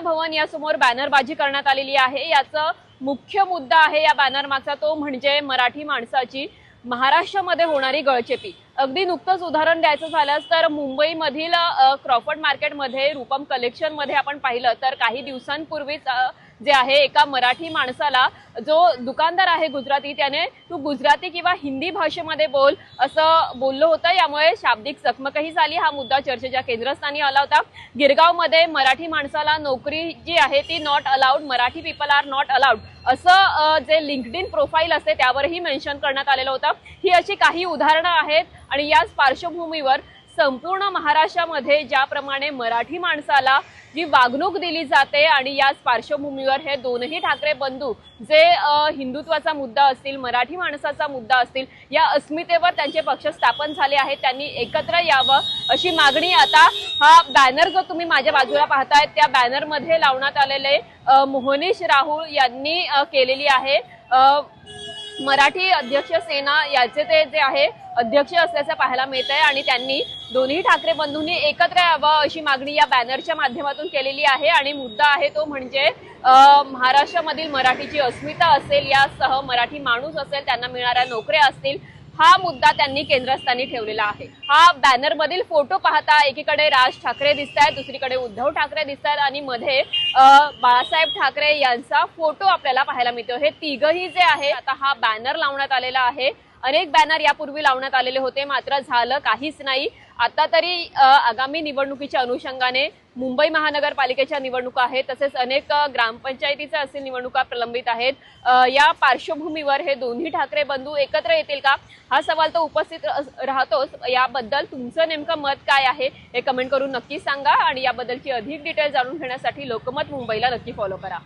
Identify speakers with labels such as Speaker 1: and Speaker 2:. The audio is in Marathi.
Speaker 1: भवन या समोर बॅनरबाजी करण्यात आलेली आहे. याचा मुख्य मुद्दा आहे या बॅनरमागचा तो म्हणजे मराठी माणसाची महाराष्ट्रामध्ये होणारी गळचेपी. अगदी नुकतंच उदाहरण द्यायचं झालंच तर मुंबईमधील क्रॉफर्ड मार्केटमध्ये रूपम कलेक्शनमध्ये आपण पाहिलं तर काही दिवसांपूर्वीच जे आहे एका मराठी माणसाला जो दुकानदार आहे गुजराती त्याने तू गुजराती किंवा हिंदी भाषेमध्ये बोल असं बोललं होतं. यामुळे शाब्दिक चकमकही झाली. हा मुद्दा चर्चेच्या केंद्रस्थानी आला होता. गिरगावमध्ये मराठी माणसाला नोकरी जी आहे ती not allowed Marathi people are not allowed असं जे लिंक्ड इन प्रोफाईल असते त्यावरही मेन्शन करण्यात आलेलं होतं. ही अशी काही उदाहरणं आहेत आणि याच पार्श्वभूमीवर संपूर्ण महाराष्ट्रामध्ये ज्याप्रमाणे मराठी माणसाला जी वागणूक दिली जाते आणि याच पार्श्वभूमीवर हे दोनही ठाकरे बंधू जे हिंदुत्वाचा मुद्दा असतील मराठी माणसाचा मुद्दा असतील या अस्मितेवर त्यांचे पक्ष स्थापन झाले आहेत. त्यांनी एकत्र यावं अशी मागणी आता हा बॅनर जो तुम्ही माझ्या बाजूला पाहताय त्या बॅनरमध्ये लावण्यात आलेले मोहनीश राहुल यांनी केलेली आहे. मराठी अध्यक्ष सेना याचे ते जे आहे अध्यक्ष असल्याचं पाहायला मिळत आहे आणि त्यांनी दोन्ही ठाकरे बंधूंनी एकत्र यावं अशी मागणी या बॅनरच्या माध्यमातून केलेली आहे. आणि मुद्दा आहे तो म्हणजे महाराष्ट्रामधील मराठीची अस्मिता असेल यासह मराठी माणूस असेल त्यांना मिळणाऱ्या नोकऱ्या असतील हा मुद्दा त्यांनी केंद्रस्थानी ठेवलेला आहे. हा बॅनर मधील फोटो पाहता एकीकडे राज ठाकरे दिसत आहेत दुसरीकडे उद्धव ठाकरे दिसत आहेत आणि मध्ये अ, बाळासाहेब ठाकरे यांचा फोटो आपल्याला पाहायला मिळतो हे तिघही जे आहे आता हा बॅनर लावण्यात आलेला आहे. अनेक बॅनर यापूर्वी लावण्यात आलेले होते. मात्र झालं काहीच नाही. आता तरी आगामी निवडणुकीच्या अनुषंगाने मुंबई महानगरपालिकेच्या निवडणुका आहेत तसेच अनेक ग्रामपंचायतीच्या असे निवडणुका प्रलंबित आहेत. या पार्श्वभूमीवर हे दोन्ही ठाकरे बंधू एकत्र येतील का? हा सवाल तर उपस्थित राहतोच. याबद्दल तुमचं नेमकं मत काय आहे हे कमेंट करून नक्की सांगा आणि याबद्दलची अधिक डिटेल जाणून घेण्यासाठी लोकमत मुंबईला नक्की फॉलो करा.